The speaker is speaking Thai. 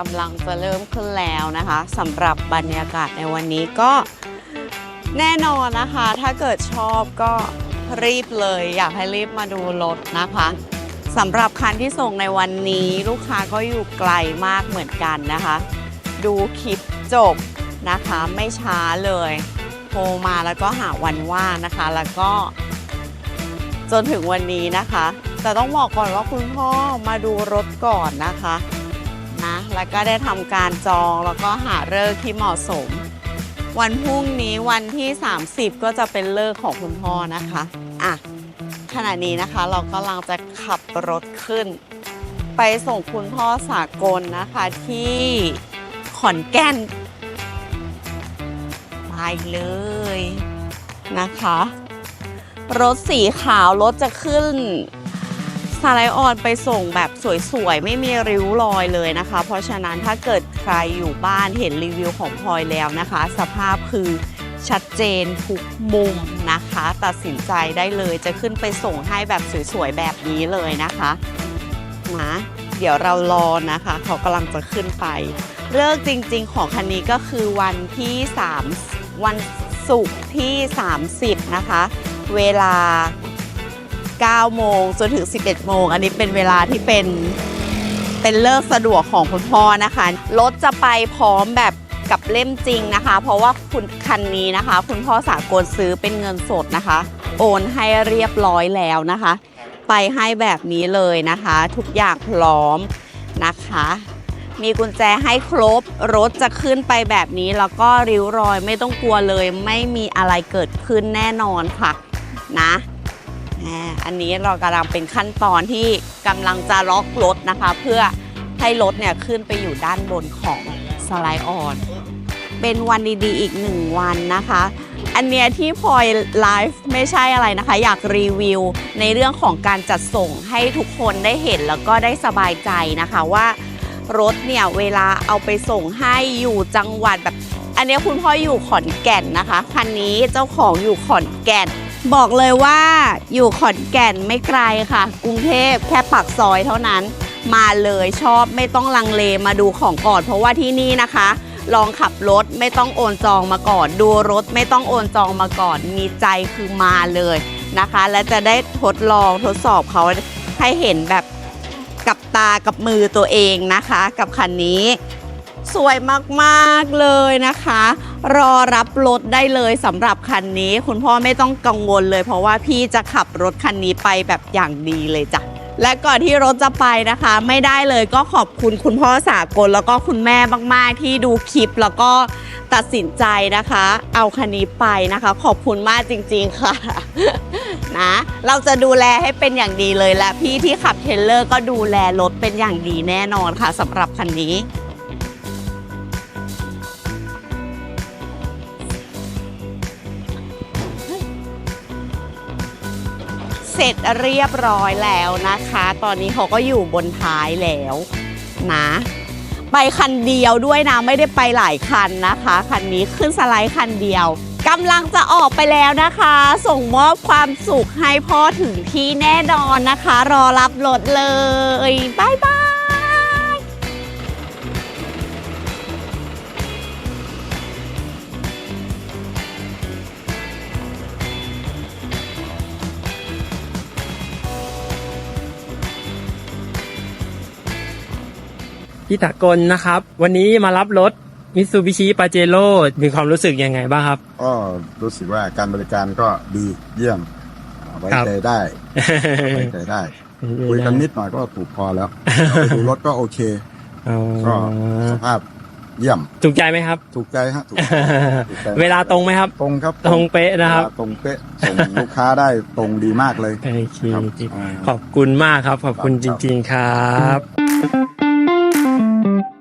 กำลังจะเริ่มขึ้นแล้วนะคะสำหรับบรรยากาศในวันนี้ก็แน่นอนนะคะ ถ้าเกิดชอบก็รีบเลย อยากให้รีบมาดูรถนะคะสำหรับคันที่ส่งในวันนี้ลูกค้าก็อยู่ไกลมากเหมือนกันนะคะ ดูคลิปจบนะคะไม่ช้าเลยโทรมาแล้วก็หาวันว่างนะคะ แล้วก็ จนถึงวันนี้นะคะ แต่ต้องบอกก่อนว่าคุณพ่อมาดูรถก่อนนะคะ นะ แล้วก็ได้ทำการจองแล้วก็หาเลิกที่เหมาะสม วันพรุ่งนี้วันที่ 30 ก็จะเป็นเลิกของคุณพ่อนะคะอะขณะนี้นะคะเรากำลังจะขับรถขึ้น ไปส่งคุณพ่อสากลนะคะที่ขอนแก่นไปเลยนะคะ รถสีขาวรถจะขึ้น สไลด์ออนไปส่งแบบสวยๆ ไม่มีริ้วรอยเลยนะคะ เพราะฉะนั้นถ้าเกิดใครอยู่บ้านเห็นรีวิวของพลอยแล้วนะคะ สภาพคือชัดเจนทุกมุมนะคะ ตัดสินใจได้เลยจะขึ้นไปส่งให้แบบสวยๆ แบบนี้เลยนะคะนะเดี๋ยวเรารอนะคะ เขากำลังจะขึ้นไป เลิกจริงๆของคันนี้ก็คือวันที่ 3 วันศุกร์ที่ 30 นะคะ เวลา 9 โมงจนถึง 11 โมง อันนี้เป็นเวลาที่เป็นเป็นเลิกสะดวกของคุณพ่อนะคะ รถจะไปพร้อมแบบกับเล่มจริงนะคะ เพราะว่าคุณคันนี้นะคะ คุณพ่อสากลซื้อเป็นเงินสดนะคะ โอนให้เรียบร้อยแล้วนะคะ ไปให้แบบนี้เลยนะคะ ทุกอย่างพร้อมนะคะ มีกุญแจให้ครบ รถจะขึ้นไปแบบนี้ แล้วก็ริ้วรอยไม่ต้องกลัวเลย ไม่มีอะไรเกิดขึ้นแน่นอนค่ะนะ อ่าอันนี้เรากำลังเป็นขั้นตอนที่กำลังจะล็อกรถนะคะ เพื่อให้รถเนี่ยขึ้นไปอยู่ด้านบนของสไลด์ออน เป็นวันดีๆ อีกหนึ่งวันนะคะ อันเนี้ยที่พลอยไลฟ์ไม่ใช่อะไรนะคะ อยากรีวิวในเรื่องของการจัดส่งให้ทุกคนได้เห็นแล้วก็ได้สบายใจนะคะว่ารถเนี่ยเวลาเอาไปส่งให้อยู่จังหวัดแบบ อันเนี้ยคุณพ่ออยู่ขอนแก่นนะคะคันนี้เจ้าของอยู่ขอนแก่น บอกเลยว่าอยู่ขอนแก่นไม่ไกลค่ะ กรุงเทพแค่ปากซอยเท่านั้น มาเลยชอบไม่ต้องลังเลมาดูของก่อน เพราะว่าที่นี่นะคะ ลองขับรถไม่ต้องโอนจองมาก่อน ดูรถไม่ต้องโอนจองมาก่อน มีใจคือมาเลยนะคะ และจะได้ทดลองทดสอบเขาให้เห็นแบบกับตากับมือตัวเองนะคะ กับคันนี้ สวยมาก ๆ เลยนะคะ รอรับรถได้เลยสำหรับคันนี้ คุณพ่อไม่ต้องกังวลเลย เพราะว่าพี่จะขับรถคันนี้ไปแบบอย่างดีเลยจ้ะและก่อนที่รถจะไปนะคะ ไม่ได้เลยก็ขอบคุณคุณพ่อสากลแล้วก็คุณแม่มากๆ ที่ดูคลิปแล้วก็ตัดสินใจนะคะ เอาคันนี้ไปนะคะ ขอบคุณมากจริง ๆค่ะนะเราจะดูแลให้เป็นอย่างดีเลยและพี่ที่ขับเทรลเลอร์ก็ดูแลรถเป็นอย่างดีแน่นอนค่ะสำหรับคันนี้ เสร็จเรียบร้อยแล้วนะคะ ตอนนี้เขาก็อยู่บนท้ายแล้วนะ ไปคันเดียวด้วยนะ ไม่ได้ไปหลายคันนะคะ คันนี้ขึ้นสไลด์คันเดียวกำลังจะออกไปแล้วนะคะ ส่งมอบความสุขให้พ่อถึงที่แน่นอนนะคะ รอรับรถเลยบายบาย พี่ตะกลนะครับ วันนี้มารับรถมิ t ซูบิชิปาเจโร่มีความรู้สึกยังไงบ้างครับ ก็รู้สึกว่าการบริการก็ดีเยี่ยมอ่าไว้ครับใจได้ไว้ใจได้คุยกันนิดหน่อยก็ถูกพอแล้วเอาไปดูรถก็โอเคอ๋อก็สภาพเยี่ยมถูกใจไหมครับ ถูกใจฮะถูกถูกใจเวลาตรงไหมครับ ตรงครับ ตรงเป๊ะนะครับเวลาตรงเป๊ะส่งลูกค้าได้ตรงดีมากเลยโอเคครับอ่าขอบคุณมากครับ ขอบคุณคจรับริง ๆครับ Thank you.